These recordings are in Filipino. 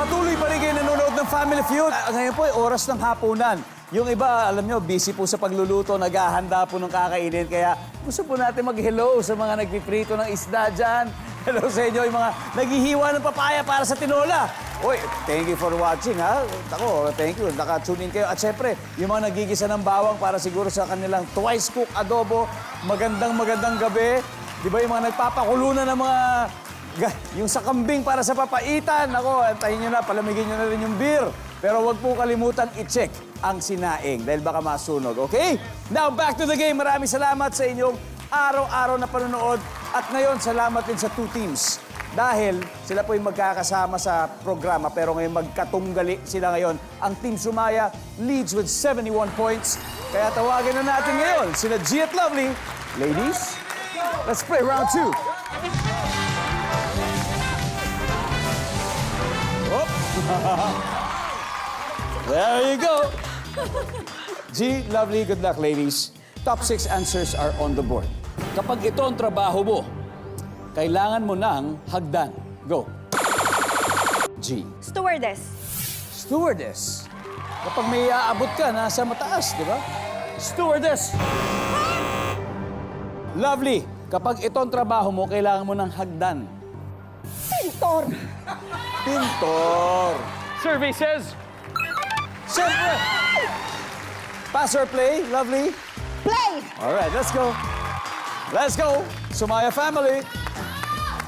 Patuloy pa rin kayo nanonood ng Family Feud. Ah, ngayon po ay oras ng hapunan. Yung iba, alam nyo, busy po sa pagluluto, naghahanda po ng kakainin. Kaya gusto po natin mag-hello sa mga nagpiprito ng isda dyan. Hello sa inyo, yung mga naghihiwa ng papaya para sa tinola. Uy, thank you for watching, ha? Ako, thank you. Naka-tune in kayo. At syempre, yung mga nagigisa ng bawang para siguro sa kanilang twice cook adobo. Magandang magandang gabi. Di ba yung mga nagpapakulo na ng mga Ga- Yung sa kambing para sa papaitan, ako, antayin nyo na, palamigin nyo na rin yung beer. Pero wag po kalimutan i-check ang sinaing dahil baka masunog, okay? Now, back to the game. Maraming salamat sa inyong araw-araw na panonood. At ngayon, salamat din sa two teams. Dahil sila po yung magkakasama sa programa pero ngayon magkatunggali sila ngayon. Ang Team Sumaya leads with 71 points. Kaya tawagin na natin ngayon sila G at Lovely. Ladies, let's play round two. there you go. G, lovely, good luck, ladies. Top six answers are on the board. Kapag ito ang trabaho mo, kailangan mo ng hagdan. Go. G. Stewardess. Stewardess. Kapag may aabot ka, nasa mataas, di ba? Stewardess. Lovely. Kapag ito ang trabaho mo, kailangan mo ng hagdan. Pintor. Pintor. Survey says, Siyempre. Pass or play, lovely. Play. All right, let's go. Let's go. Sumaya family.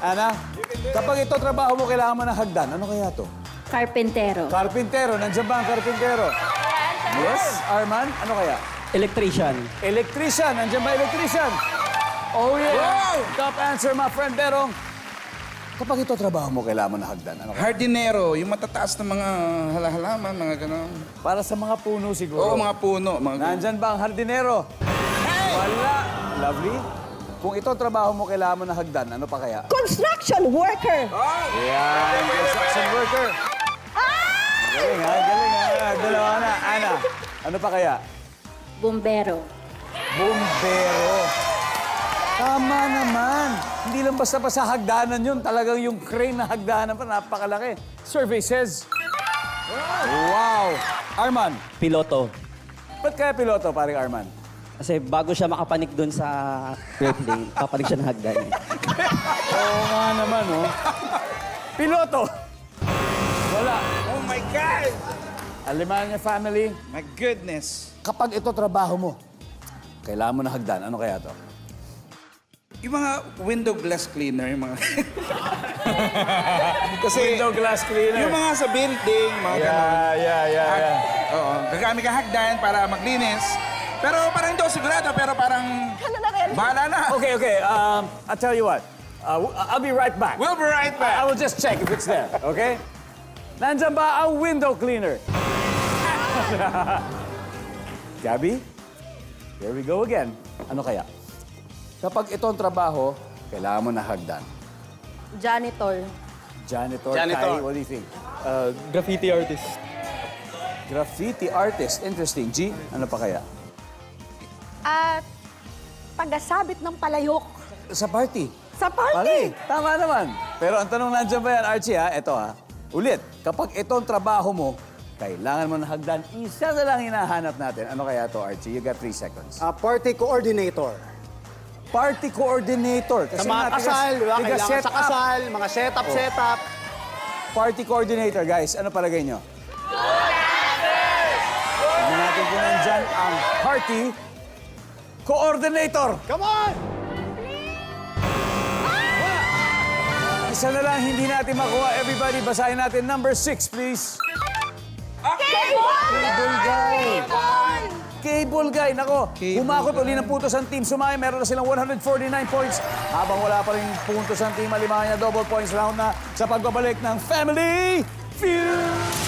Ana, kapag ito trabaho mo, kailangan mo ng hagdan. Ano kaya to? Carpentero. Karpintero. Nandiyan ba ang karpintero? Yes. Arman, ano kaya? Electrician. Electrician. Nandiyan ba electrician? Oh, yeah. Top answer, my friend Berong. Kapag ito trabaho mo, kailangan mo ng hagdan. Ano? Hardinero, yung matataas na mga halahalaman, mga gano'n. Para sa mga puno siguro. Oo, mga puno. Mga. Nandyan ba ang hardinero? Wala. Lovely. Kung ito trabaho mo, kailangan mo ng hagdan. Ano pa kaya? Construction worker. Yan, construction worker. Galing ha, galing ha. Dalawa na. Ana, ano pa kaya? Bumbero. Bumbero. Tama naman. Hindi lang basta-basta hagdanan yun. Talagang yung crane na hagdanan pa, napakalaki. Survey says... Wow! Arman, Piloto. ba't kaya piloto, paring Arman? Kasi bago siya makapanik doon sa airplane, papanik siya ng hagdan. Oo nga naman, oh. Piloto! Wala. Oh my God! Alemania family, My goodness. kapag ito trabaho mo, kailangan mo na hagdan. Ano kaya to? Yung mga window glass cleaner, yung mga... Kasi Window glass cleaner. yung mga sa building, mga gano'n. Yeah, yeah, yeah, yeah. Oo, gagamit ka hagdan para maglinis. Pero parang hindi ako sigurado, pero parang... Ano na? Bahala na. Okay, okay. Um, I'll tell you what. Uh, w- I'll be right back. We'll be right I back. will just check if it's there, okay? Nandyan ba ang window cleaner? Gabby? Here we go again. Ano kaya? Kapag ito ang trabaho, kailangan mo na hagdan. Janitor. Janitor, Janitor. Kai, what do you think? Uh, graffiti artist. Graffiti artist. Interesting. G, ano pa kaya? At pagkasabit ng palayok. Sa party. Sa party. Mali. Tama naman. Pero ang tanong nandiyan ba yan, Archie, ha? Ito, ha? Ulit, kapag ito ang trabaho mo, kailangan mo na hagdan. Isa na lang hinahanap natin. Ano kaya to, Archie? You got three seconds. Ah, party coordinator. Party coordinator. Sa mga kasal, di ba? Kailangan set sa up. kasal, mga setup, Oh. setup. Party coordinator, guys. Ano palagay nyo? Tignan natin kung nandyan ang party coordinator. Come on! Isa na lang hindi natin makuha. Everybody, basahin natin number six, please. Cable guy. Cable guy. Nako, humakot uli ng putos ang team. Sumaya, meron na silang 149 points. Habang wala pa rin puntos ang team Alimanya, double points round na sa pagbabalik ng Family Feud.